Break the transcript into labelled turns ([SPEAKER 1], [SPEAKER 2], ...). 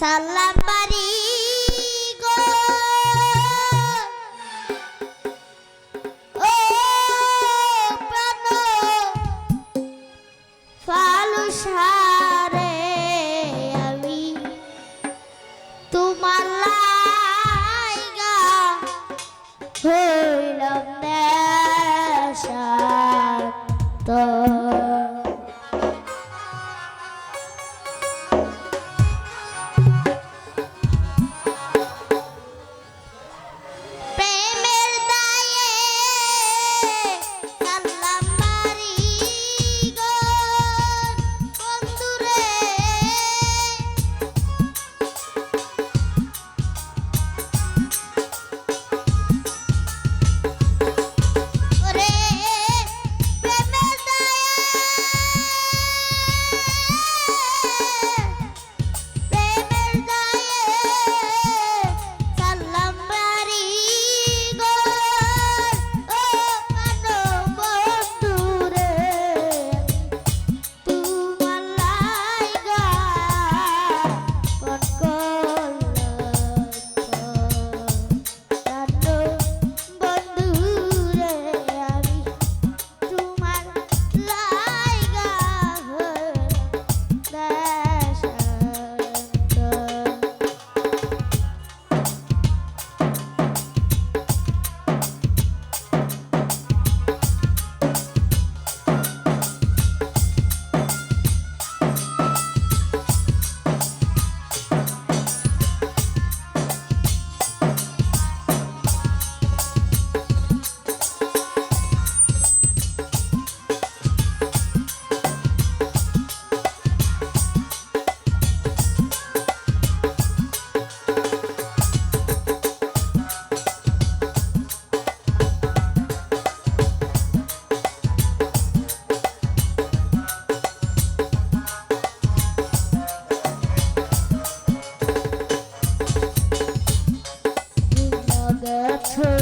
[SPEAKER 1] সালাম বাড়ি গো। ও প্রাণ ফালু সারে আমি তোমার লাইগা হইলাম না। Two.